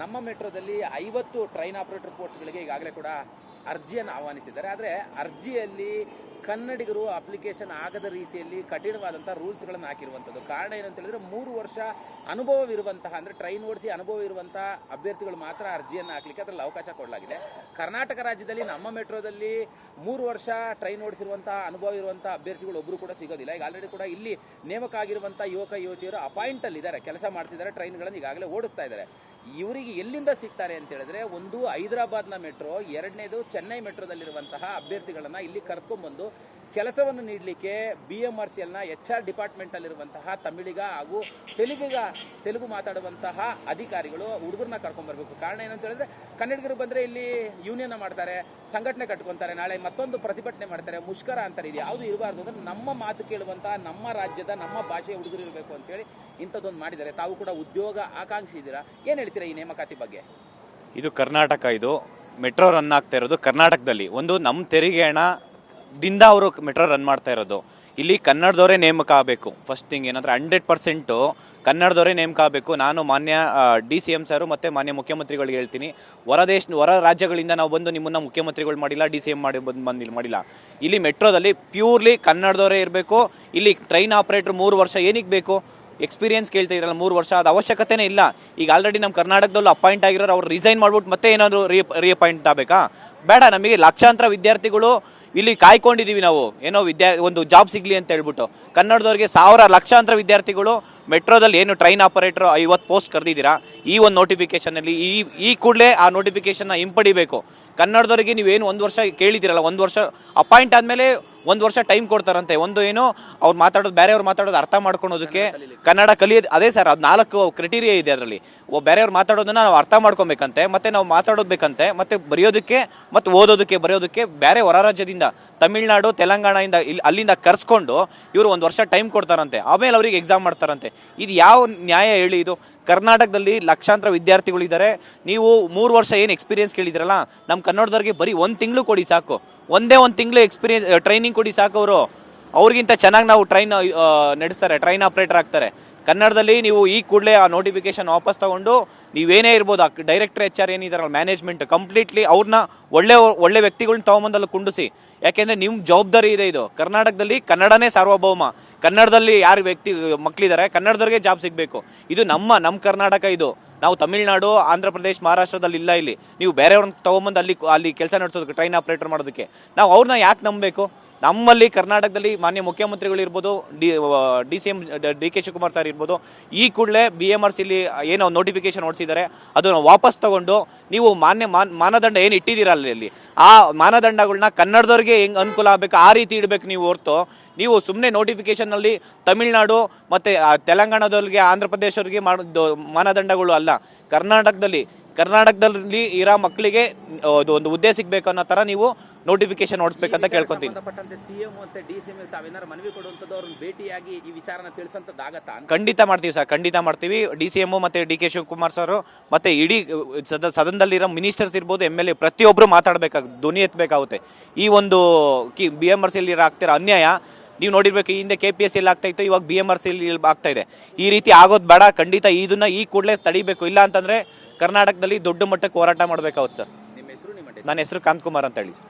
ನಮ್ಮ ಮೆಟ್ರೋದಲ್ಲಿ ಐವತ್ತು train operator ಪೋಸ್ಟ್ಗಳಿಗೆ ಈಗಾಗಲೇ ಕೂಡ ಅರ್ಜಿಯನ್ನು ಆಹ್ವಾನಿಸಿದ್ದಾರೆ. ಆದರೆ ಅರ್ಜಿಯಲ್ಲಿ ಕನ್ನಡಿಗರು ಅಪ್ಲಿಕೇಶನ್ ಆಗದ ರೀತಿಯಲ್ಲಿ ಕಠಿಣವಾದಂಥ ರೂಲ್ಸ್ಗಳನ್ನು ಹಾಕಿರುವಂಥದ್ದು ಕಾರಣ ಏನಂತ ಹೇಳಿದ್ರೆ ಮೂರು ವರ್ಷ ಅನುಭವವಿರುವಂತಹ, ಅಂದರೆ ಟ್ರೈನ್ ಓಡಿಸಿ ಅನುಭವ ಇರುವಂತಹ ಅಭ್ಯರ್ಥಿಗಳು ಮಾತ್ರ ಅರ್ಜಿಯನ್ನು ಹಾಕಲಿಕ್ಕೆ ಅದರಲ್ಲಿ ಅವಕಾಶ ಕೊಡಲಾಗಿದೆ. ಕರ್ನಾಟಕ ರಾಜ್ಯದಲ್ಲಿ ನಮ್ಮ ಮೆಟ್ರೋದಲ್ಲಿ ಮೂರು ವರ್ಷ ಟ್ರೈನ್ ಓಡಿಸಿರುವಂತಹ ಅನುಭವ ಇರುವಂತಹ ಅಭ್ಯರ್ಥಿಗಳು ಒಬ್ಬರು ಕೂಡ ಸಿಗೋದಿಲ್ಲ. ಈಗ ಆಲ್ರೆಡಿ ಕೂಡ ಇಲ್ಲಿ ನೇಮಕ ಆಗಿರುವಂತಹ ಯುವಕ, ಯುವತಿಯರು ಅಪಾಯಿಂಟ್ ಅಲ್ಲಿ ಇದ್ದಾರೆ ಕೆಲಸ ಮಾಡ್ತಿದ್ದಾರೆ, ಟ್ರೈನ್ಗಳನ್ನು ಈಗಾಗಲೇ ಓಡಿಸ್ತಾ ಇದ್ದಾರೆ. ಇವರಿಗೆ ಎಲ್ಲಿಂದ ಸಿಗ್ತಾರೆ ಅಂತ ಹೇಳಿದ್ರೆ ಒಂದು ಹೈದರಾಬಾದ್ನ ಮೆಟ್ರೋ ಎರಡನೇದು ಚೆನ್ನೈ ಮೆಟ್ರೋದಲ್ಲಿರುವಂತಹ ಅಭ್ಯರ್ಥಿಗಳನ್ನ ಇಲ್ಲಿ ಕರ್ಕೊಂಡ್ಬಂದು ಕೆಲಸವನ್ನು ನೀಡಲಿಕ್ಕೆ ಬಿ ಎಂ ಆರ್ ಸಿ ಎಲ್ನ ಎಚ್ ಆರ್ ಡಿಪಾರ್ಟ್ಮೆಂಟಲ್ಲಿರುವಂತಹ ತಮಿಳಿಗ ಹಾಗೂ ತೆಲುಗಿಗ ತೆಲುಗು ಮಾತಾಡುವಂತಹ ಅಧಿಕಾರಿಗಳು ಹುಡುಗರನ್ನ ಕರ್ಕೊಂಡ್ಬರ್ಬೇಕು ಕಾರಣ ಏನಂತ ಹೇಳಿದ್ರೆ, ಕನ್ನಡಿಗರು ಬಂದ್ರೆ ಇಲ್ಲಿ ಯೂನಿಯನ್ ಮಾಡ್ತಾರೆ, ಸಂಘಟನೆ ಕಟ್ಕೊಂತಾರೆ, ನಾಳೆ ಮತ್ತೊಂದು ಪ್ರತಿಭಟನೆ ಮಾಡ್ತಾರೆ, ಮುಷ್ಕರ ಅಂತಾರೆ ಇದು ಯಾವುದು ಇರಬಾರ್ದು ಅಂದ್ರೆ ನಮ್ಮ ಮಾತು ಕೇಳುವಂತಹ ನಮ್ಮ ರಾಜ್ಯದ, ನಮ್ಮ ಭಾಷೆಯ ಹುಡುಗರು ಇರಬೇಕು ಅಂತೇಳಿ ಇಂಥದ್ದೊಂದು ಮಾಡಿದ್ದಾರೆ. ತಾವು ಕೂಡ ಉದ್ಯೋಗ ಆಕಾಂಕ್ಷಿ ಇದ್ದೀರಾ? ಏನ್ ಹೇಳ್ತೀರಾ ಈ ನೇಮಕಾತಿ ಬಗ್ಗೆ? ಇದು ಕರ್ನಾಟಕ, ಇದು ಮೆಟ್ರೋ ರನ್ ಆಗ್ತಾ ಇರೋದು ಕರ್ನಾಟಕದಲ್ಲಿ. ಒಂದು ನಮ್ಮ ತೆರಿಗೆ ಹಣದಿಂದ ಅವರು ಮೆಟ್ರೋ ರನ್ ಮಾಡ್ತಾ ಇರೋದು. ಇಲ್ಲಿ ಕನ್ನಡದವರೇ ನೇಮಕ ಆಗಬೇಕು. ಫಸ್ಟ್ ಥಿಂಗ್ ಏನಂದ್ರೆ ಹಂಡ್ರೆಡ್ ಪರ್ಸೆಂಟು ಕನ್ನಡದವರೇ ನೇಮಕ ಆಗಬೇಕು. ನಾನು ಮಾನ್ಯ ಡಿ ಸಿ ಎಂ ಸರು ಮತ್ತು ಮಾನ್ಯ ಮುಖ್ಯಮಂತ್ರಿಗಳಿಗೆ ಹೇಳ್ತೀನಿ. ಹೊರ ದೇಶ, ಹೊರ ರಾಜ್ಯಗಳಿಂದ ನಾವು ಬಂದು ನಿಮ್ಮನ್ನು ಮುಖ್ಯಮಂತ್ರಿಗಳು ಮಾಡಿಲ್ಲ, ಡಿ ಸಿ ಎಂ ಮಾಡಿ ಬಂದು ಬಂದಿಲ್ಲ ಮಾಡಿಲ್ಲ. ಇಲ್ಲಿ ಮೆಟ್ರೋದಲ್ಲಿ ಪ್ಯೂರ್ಲಿ ಕನ್ನಡದವರೇ ಇರಬೇಕು. ಇಲ್ಲಿ ಟ್ರೈನ್ ಆಪ್ರೇಟ್ರ್ ಮೂರು ವರ್ಷ ಏನಕ್ಕೆ ಬೇಕು? ಎಕ್ಸ್ಪೀರಿಯನ್ಸ್ ಕೇಳ್ತಾ ಇರಲ್ಲ, ಮೂರು ವರ್ಷ ಅದು ಅವಶ್ಯಕತೆನೇ ಇಲ್ಲ. ಈಗ ಆಲ್ರೆಡಿ ನಮ್ಮ ಕರ್ನಾಟಕದಲ್ಲೂ ಅಪಾಯಿಂಟ್ ಆಗಿರೋರು ಅವ್ರು ರಿಸೈನ್ ಮಾಡ್ಬಿಟ್ಟು ಮತ್ತೆ ಏನಾದರೂ ರೀ ರೀಅಪಾಯಿಂಟ್ ಆಗಬೇಕಾ? ಬೇಡ ನಮಗೆ ಲಕ್ಷಾಂತರ ವಿದ್ಯಾರ್ಥಿಗಳು ಇಲ್ಲಿ ಕಾಯ್ಕೊಂಡಿದ್ದೀವಿ ನಾವು. ಏನೋ ವಿದ್ಯಾ ಒಂದು ಜಾಬ್ ಸಿಗಲಿ ಅಂತ ಹೇಳ್ಬಿಟ್ಟು. ಕನ್ನಡದವ್ರಿಗೆ ಸಾವಿರ ಲಕ್ಷಾಂತರ ವಿದ್ಯಾರ್ಥಿಗಳು ಮೆಟ್ರೋದಲ್ಲಿ ಏನು ಟ್ರೈನ್ ಆಪರೇಟರ್ ಐವತ್ತು ಪೋಸ್ಟ್ ಕರೆದಿದ್ದೀರಾ? ಈ ಒಂದು ನೋಟಿಫಿಕೇಶನಲ್ಲಿ ಈ ಈ ಕೂಡಲೇ ಆ ನೋಟಿಫಿಕೇಶನ್ನ ಹಿಂಪಡಿಬೇಕು. ಕನ್ನಡದವರಿಗೆ ನೀವೇನು ಒಂದು ವರ್ಷ ಕೇಳಿದ್ದೀರಲ್ಲ ಒಂದು ವರ್ಷ ಅಪಾಯಿಂಟ್ ಆದಮೇಲೆ ಒಂದು ವರ್ಷ ಟೈಮ್ ಕೊಡ್ತಾರಂತೆ. ಒಂದು ಏನು ಅವ್ರು ಮಾತಾಡೋದು ಬೇರೆಯವ್ರು ಮಾತಾಡೋದು ಅರ್ಥ ಮಾಡ್ಕೊಳೋದಕ್ಕೆ ಕನ್ನಡ ಕಲಿಯೋದು ಅದೇ ಸರ್ ಅದು ನಾಲ್ಕು ಕ್ರೈಟೀರಿಯಾ ಇದೆ ಅದರಲ್ಲಿ. ಬೇರೆಯವ್ರು ಮಾತಾಡೋದನ್ನ ನಾವು ಅರ್ಥ ಮಾಡ್ಕೊಬೇಕಂತೆ ಮತ್ತೆ ನಾವು ಮಾತಾಡೋದು ಬೇಕಂತೆ ಮತ್ತು ಬರೆಯೋದಕ್ಕೆ ಮತ್ತು ಓದೋದಕ್ಕೆ, ಬರೆಯೋದಕ್ಕೆ ಬೇರೆ ಹೊರ ರಾಜ್ಯದಿಂದ, ತಮಿಳ್ನಾಡು, ತೆಲಂಗಾಣದಿಂದ ಇಲ್ಲಿ ಅಲ್ಲಿಂದ ಕರ್ಸ್ಕೊಂಡು ಇವರು ಒಂದು ವರ್ಷ ಟೈಮ್ ಕೊಡ್ತಾರಂತೆ. ಆಮೇಲೆ ಅವ್ರಿಗೆ ಎಕ್ಸಾಮ್ ಮಾಡ್ತಾರಂತೆ. ಇದು ಯಾವ ನ್ಯಾಯ ಹೇಳಿ ಇದು? ಕರ್ನಾಟಕದಲ್ಲಿ ಲಕ್ಷಾಂತರ ವಿದ್ಯಾರ್ಥಿಗಳಿದ್ದಾರೆ ನೀವು ಮೂರು ವರ್ಷ ಏನು ಎಕ್ಸ್ಪೀರಿಯನ್ಸ್ ಕೇಳಿದ್ರಲ್ಲ ನಮ್ಮ ಕನ್ನಡದವ್ರಿಗೆ ಬರೀ ಒಂದು ತಿಂಗಳು ಕೊಡಿ ಸಾಕು. ಒಂದೇ ಒಂದು ತಿಂಗಳು ಎಕ್ಸ್ಪೀರಿಯನ್ಸ್ ಟ್ರೈನಿಂಗ್ ಕೊಡಿ ಸಾಕು ಅವರು. ಅವ್ರಿಗಿಂತ ಚೆನ್ನಾಗಿ ನಾವು ಟ್ರೈನ್ ನಡೆಸ್ತಾರೆ, ಟ್ರೈನ್ ಆಪ್ರೇಟರ್ ಆಗ್ತಾರೆ. ಕನ್ನಡದಲ್ಲಿ ನೀವು ಈ ಕೂಡಲೇ ಆ ನೋಟಿಫಿಕೇಶನ್ ವಾಪಸ್ ತಗೊಂಡು ನೀವೇನೇ ಇರ್ಬೋದು, ಆ ಡೈರೆಕ್ಟರ್ ಎಚ್ ಆರ್ ಏನಿದಾರಲ್ಲ ಮ್ಯಾನೇಜ್ಮೆಂಟ್ ಕಂಪ್ಲೀಟ್ಲಿ ಅವ್ರನ್ನ ಒಳ್ಳೆ ಒಳ್ಳೆ ವ್ಯಕ್ತಿಗಳನ್ನ ತೊಗೊಂಬಂದಲ್ಲಿ ಕುಂಡಿಸಿ. ಯಾಕೆಂದರೆ ನಿಮ್ಮ ಜವಾಬ್ದಾರಿ ಇದೆ ಇದು. ಕರ್ನಾಟಕದಲ್ಲಿ ಕನ್ನಡನೇ ಸಾರ್ವಭೌಮ. ಕನ್ನಡದಲ್ಲಿ ಯಾರು ವ್ಯಕ್ತಿ ಮಕ್ಕಳಿದ್ದಾರೆ ಕನ್ನಡದವ್ರಿಗೆ ಜಾಬ್ ಸಿಗಬೇಕು. ಇದು ನಮ್ಮ ನಮ್ಮ ಕರ್ನಾಟಕ ಇದು. ನಾವು ತಮಿಳ್ನಾಡು, ಆಂಧ್ರ ಪ್ರದೇಶ, ಮಹಾರಾಷ್ಟ್ರದಲ್ಲಿ ಇಲ್ಲ ಇಲ್ಲಿ. ನೀವು ಬೇರೆಯವ್ರನ್ನ ತೊಗೊಂಬಂದು ಅಲ್ಲಿ ಅಲ್ಲಿ ಕೆಲಸ ನಡೆಸೋದಕ್ಕೆ ಟ್ರೈನ್ ಆಪರೇಟರ್ ಮಾಡೋದಕ್ಕೆ. ನಾವು ಅವ್ರನ್ನ ಯಾಕೆ ನಂಬಬೇಕು? ನಮ್ಮಲ್ಲಿ ಕರ್ನಾಟಕದಲ್ಲಿ ಮಾನ್ಯ ಮುಖ್ಯಮಂತ್ರಿಗಳು ಇರ್ಬೋದು, D D C M D K Shivakumar sir ಇರ್ಬೋದು, ಈ ಕೂಡಲೇ ಬಿ ಎಂ ಆರ್ ಸಿಲಿ ಏನೋ ನೋಟಿಫಿಕೇಶನ್ ಹೊಡಿಸಿದ್ದಾರೆ. ಅದನ್ನು ವಾಪಸ್ ತಗೊಂಡು ನೀವು ಮಾನ್ಯ, ಮಾನ್, ಮಾನದಂಡ ಏನು ಇಟ್ಟಿದ್ದೀರ ಅಲ್ಲಿ ಆ ಮಾನದಂಡಗಳನ್ನ ಕನ್ನಡದವ್ರಿಗೆ ಹೆಂಗೆ ಅನುಕೂಲ ಆಗಬೇಕು, ಆ ರೀತಿ ಇಡಬೇಕು ನೀವು ಹೊರತು. ನೀವು ಸುಮ್ಮನೆ ನೋಟಿಫಿಕೇಶನ್ನಲ್ಲಿ ತಮಿಳ್ನಾಡು ಮತ್ತು ತೆಲಂಗಾಣದವ್ರಿಗೆ ಆಂಧ್ರ ಪ್ರದೇಶವ್ರಿಗೆ ಮಾಡೋದು ಮಾನದಂಡಗಳು ಅಲ್ಲ. ಕರ್ನಾಟಕದಲ್ಲಿ ಕರ್ನಾಟಕದಲ್ಲಿ ಇರೋ ಮಕ್ಕಳಿಗೆ ಒಂದು ಹುದ್ದೆ ಸಿಗ್ಬೇಕು ಅನ್ನೋ ಥರ ನೀವು ನೋಟಿಫಿಕೇಶನ್ ಹೊಡಿಸ್ಬೇಕಂತ ಕೇಳ್ಕೊತೀನಿ. ಭೇಟಿಯಾಗಿ ಈ ವಿಚಾರನ ತಿಳಿಸಂತದ್ದಾಗತ್ತಾ ಖಂಡಿತ ಮಾಡ್ತೀವಿ ಸರ್ ಖಂಡಿತ ಮಾಡ್ತೀವಿ. ಡಿ ಸಿ ಎಂ ಮತ್ತೆ ಡಿ ಕೆ ಶಿವಕುಮಾರ್ ಸರ್ ಮತ್ತೆ ಇಡೀ ಸದ ಸದನದಲ್ಲಿರೋ ಮಿನಿಸ್ಟರ್ಸ್ ಇರ್ಬೋದು ಎಂ ಎಲ್ ಎ ಪ್ರತಿಯೊಬ್ಬರು ಮಾತಾಡಬೇಕಾಗುತ್ತೆ ಧ್ವನಿ ಎತ್ತಬೇಕಾಗುತ್ತೆ ಈ ಒಂದು K B M R C L ಆಗ್ತಿರೋ ಅನ್ಯಾಯ ನೀವು ನೋಡಿರ್ಬೇಕು ಈ ಹಿಂದೆ ಕೆ ಪಿ ಎಸ್ ಎಲ್ಲಿ ಆಗ್ತಾ ಇತ್ತು ಇವಾಗ ಬಿ ಎಂ ಆರ್ ಸಿ ಆಗ್ತಾ ಇದೆ. ಈ ರೀತಿ ಆಗೋದು ಬೇಡ ಖಂಡಿತ ಇದನ್ನ ಈ ಕೂಡಲೇ ತಡಿಬೇಕು. ಇಲ್ಲ ಅಂತಂದ್ರೆ ಕರ್ನಾಟಕದಲ್ಲಿ ದೊಡ್ಡ ಮಟ್ಟಕ್ಕೆ ಹೋರಾಟ ಮಾಡಬೇಕಾಗುತ್ತೆ ಸರ್. ನಿಮ್ಮ ಹೆಸರು ನಿಮ್ಮ ನನ್ನ ಹೆಸರು ಕಾಂತ್ ಕುಮಾರ್ ಅಂತ ಹೇಳಿ ಸರ್.